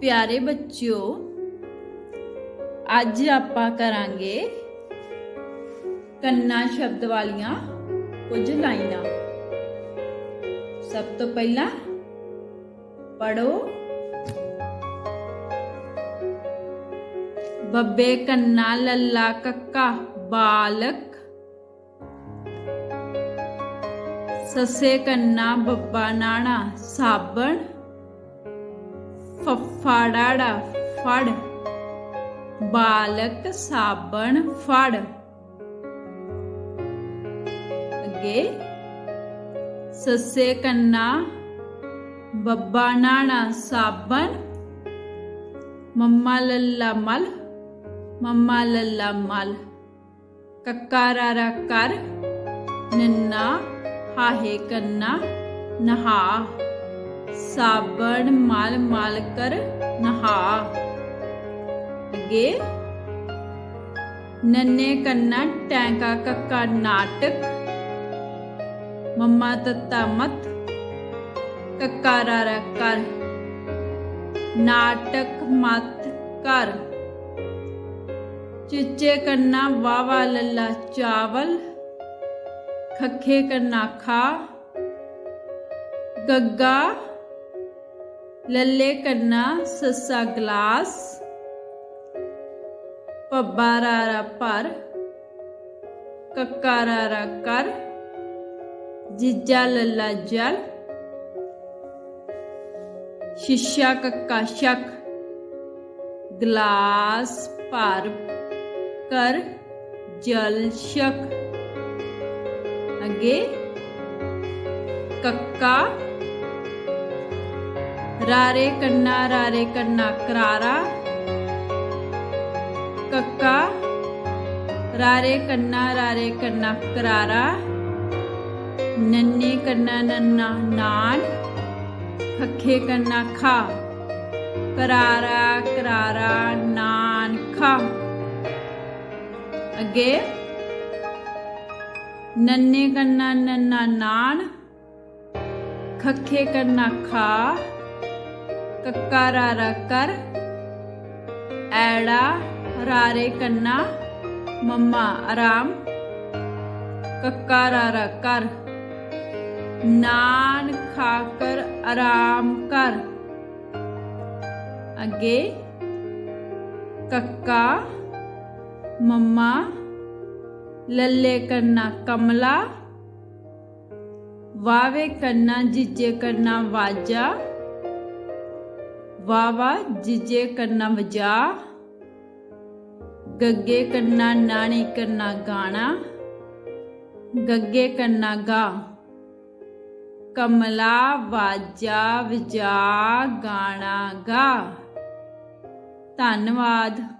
ਪਿਆਰੇ ਬੱਚਿਓ ਅੱਜ ਆਪਾਂ ਕਰਾਂਗੇ ਕੰਨਾ ਸ਼ਬਦ ਵਾਲੀਆਂ ਕੁਝ ਲਾਈਨਾਂ ਸਭ ਤੋਂ ਪਹਿਲਾਂ ਪੜੋ ਬੱਬੇ ਕੰਨਾ ਲੱਲਾ ਕੱਕਾ ਬਾਲਕ ਸੱਸੇ ਕੰਨਾ ਬੱਬਾ ਨਾਣਾ ਸਾਬਣ ਫਫਾੜਾੜਾ ਫੜ। ਬਾਲਕ ਸਾਬਣ, ਫੜ। ਅੱਗੇ, ਸੱਸੇ ਕੰਨਾ, ਬੱਬਾ ਨਾਣਾ ਸਾਬਣ, ਮੰਮਾ ਲੱਲਾ ਮਲ, ਮੰਮਾ ਲੱਲਾ ਮਲ। ਕੱਕਾ ਰਾਰਾ ਕਰ, ਨੰਨਾ, ਹਾਹੇ ਕੰਨਾ, ਨਹਾ। ਸਾਬਣ ਮਲ ਮਲ ਕਰ ਨਹਾ। ਅੱਗੇ ਨੰਨੇ ਕੰਨਾ ਟੈਂਕਾ ਕੱਕਾ ਨਾਟਕ। ਮੰਮਾ ਤੱਤਾ ਮਤ ਕੱਕਾ ਰਾਰਾ ਕਰ। ਨਾਟਕ ਮਤ ਕਰ। ਚਿੱਚੇ ਕੰਨਾ ਵਾਵਾ ਲੱਲਾ ਚਾਵਲ। ਖੱਖੇ ਕੰਨਾ ਖਾ। ਗੱਗਾ ਲੱਲੇ ਕੰਨਾ ਸੱਸਾ ਗਲਾਸ ਪੱਬਾ ਰਾਰਾ ਪਰ ਕੱਕਾ ਰਾਰਾ ਕਰ ਜਿੱਜਾ ਲੱਲਾ ਜਲ ਸ਼ਿਸ਼ਾ ਕੱਕਾ ਸ਼ਕ ਗਲਾਸ ਭਰ ਕਰ ਜਲ ਸ਼ਕ ਅੱਗੇ ਕੱਕਾ ਰਾਰੇ ਕੰਨਾ ਰਾਰੇ ਕੰਨਾ, ਕਰਾਰਾ। ਕੱਕਾ, ਰਾਰੇ ਕੰਨਾ ਰਾਰੇ ਕੰਨਾ, ਕਰਾਰਾ। ਨੰਨੇ ਕੰਨਾ, ਨੰਨਾ, ਨਾਨ। ਖੱਖੇ ਕੰਨਾ, ਖਾ। ਕਰਾਰਾ ਕਰਾਰਾ, ਨਾਨ, ਖਾ। ਅੱਗੇ। ਨੰਨੇ ਕੰਨਾ, ਨੰਨਾ, ਨਾਨ। ਖੱਖੇ ਕੰਨਾ, ਖਾ। ਕੱਕਾ ਰਾਰਾ ਕਰ, ਐੜਾ ਰਾਰੇ ਕੰਨਾ, ਮੰਮਾ ਆਰਾਮ। ਕੱਕਾ ਰਾਰਾ ਕਰ ਨਾਨ ਖਾ ਕਰ, ਆਰਾਮ ਕਰ। ਅੱਗੇ, ਕੱਕਾ, ਮੰਮਾ, ਲੱਲੇ ਕੰਨਾ ਕਮਲਾ, ਵਾਵੇ ਕੰਨਾ, ਜਿੱਜੇ ਕਰਨਾ ਵਾਜਾ। ਵਾਵਾ ਜਿੱਜੇ ਕਰਨਾ ਵਜਾ, ਗੱਗੇ ਕੰਨਾ ਨਾਣੀ ਕੰਨਾ ਗਾਣਾ, ਗੱਗੇ ਕਰਨਾ ਗਾ। ਕਮਲਾ ਵਾਜਾ ਵਜਾ ਗਾਣਾ ਗਾ। ਧੰਨਵਾਦ।